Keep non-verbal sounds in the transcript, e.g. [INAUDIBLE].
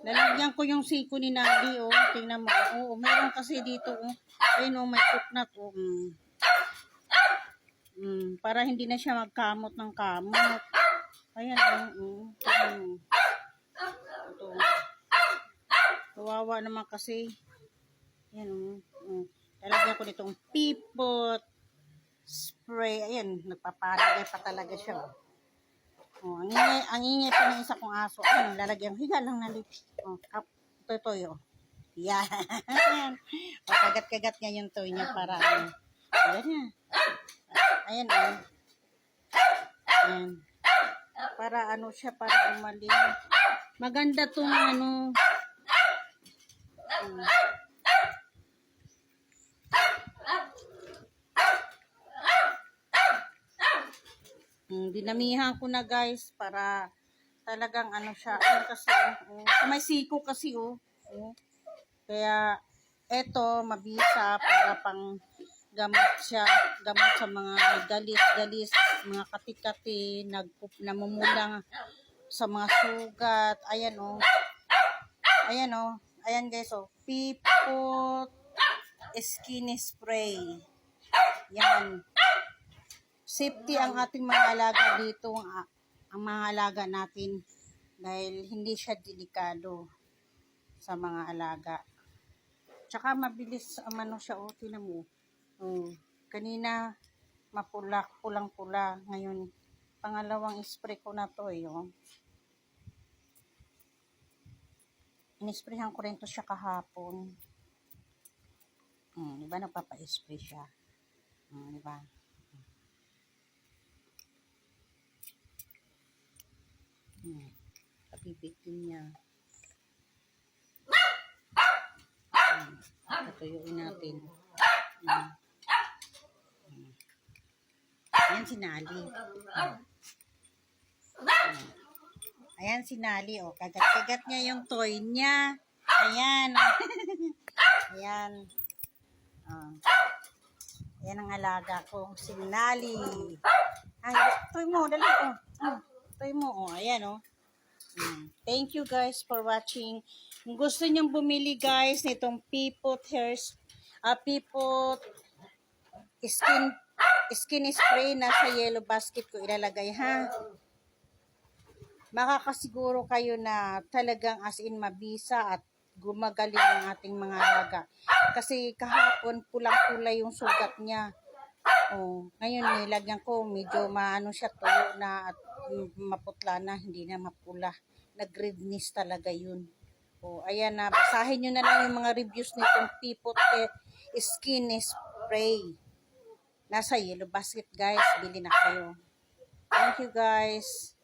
Lalagyan ko yung siko ni Nadi, oh. Tingnan mo. Oo, meron kasi dito, oh. Ayun, oh, may coconut, oh. Mm. Mm, para hindi na siya magkamot ng kamot. Ayan, oh. Mm. Mo. Ito. Kawawa naman kasi. Ayan, oh. Mm. Lalagyan ko nitong pipot spray. Ayan, nagpapalagay pa talaga siya, oh. Oh, ang ingay, ang ingay pa ng isa kong aso. Ano, lalagyan. Higa lang na lips. Oh, kap, toy toy, oh. Yan. [LAUGHS] o, kagat-kagat niya yung toy niya para, ano. Ayan niya. Ayan, oh. Ayan. Para ano siya, para umaling. Maganda tong ano. Hmm. Dinamihan ko na guys para talagang ano siya. Ayun kasi, oh, may siko kasi oh. oh. Kaya eto mabisa para pang gamot siya, gamot sa mga galis-galis, mga kati-kati, nagpup namumulang sa mga sugat. Ayan oh. Ayan oh. Ayan guys oh. Pipot skin spray. Yan safety ang ating mga alaga dito, ang, ang mga alaga natin dahil hindi siya delikado sa mga alaga. Tsaka mabilis ang ano siya, oh, tinan mo. Oh, kanina mapula, pulang-pula. Ngayon, pangalawang spray ko na to eh, oh. Inisprayhan ko rin to siya kahapon. Hmm, di ba nagpapa-spray siya? Hmm, di ba? Papipitin niya. Patuyuin natin. Hmm. Ayan si Nali. Ayan si Nali. O, kagat-kagat niya yung toy niya. Ayan. [LAUGHS] Ayan. Oh. Ayan ang alaga ko. Si Nali. Ay, toy mo. Dali. Oh. Oh. Toy mo. Oh, ayan oh. Mm. Thank you guys for watching. Kung gusto niyong bumili guys nitong Pipot hairs, ah, Pipot skin skin spray na sa yellow basket ko ilalagay ha. Makakasiguro kayo na talagang as in mabisa at gumagaling ang ating mga alaga. Kasi kahapon pulang-pulay yung sugat niya. Oh, ngayon nilagyan ko medyo maano siya tuyo na at maputla na, hindi na mapula. Nag-redness talaga yun. Oh, ayan na, basahin nyo na lang yung mga reviews nitong Pipot Skin Spray. Nasa yellow basket guys, bili na kayo. Thank you guys.